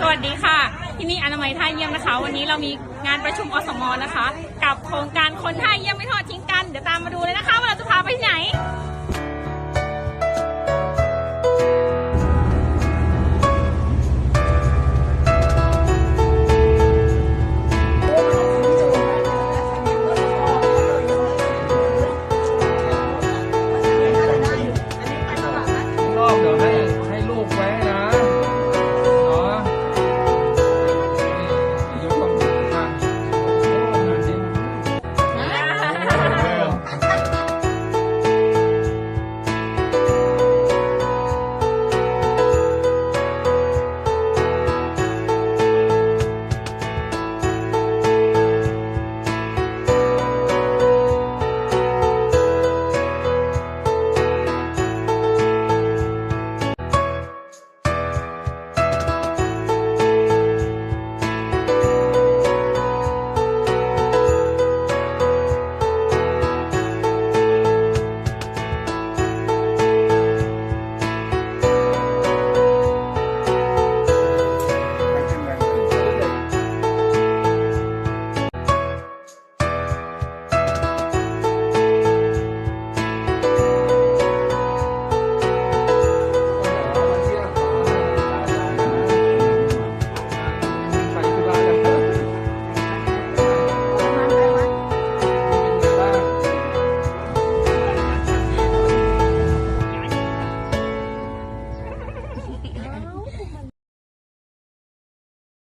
สวัสดีค่ะ ที่นี่อนามัยท่าเยี่ยมนะคะ วันนี้เรามีงานประชุมอสมนะคะ กับโครงการคนท่าเยี่ยมไม่ทอดทิ้งกัน เดี๋ยวตามมาดูเลยนะคะว่าเราจะพาไป Nấu.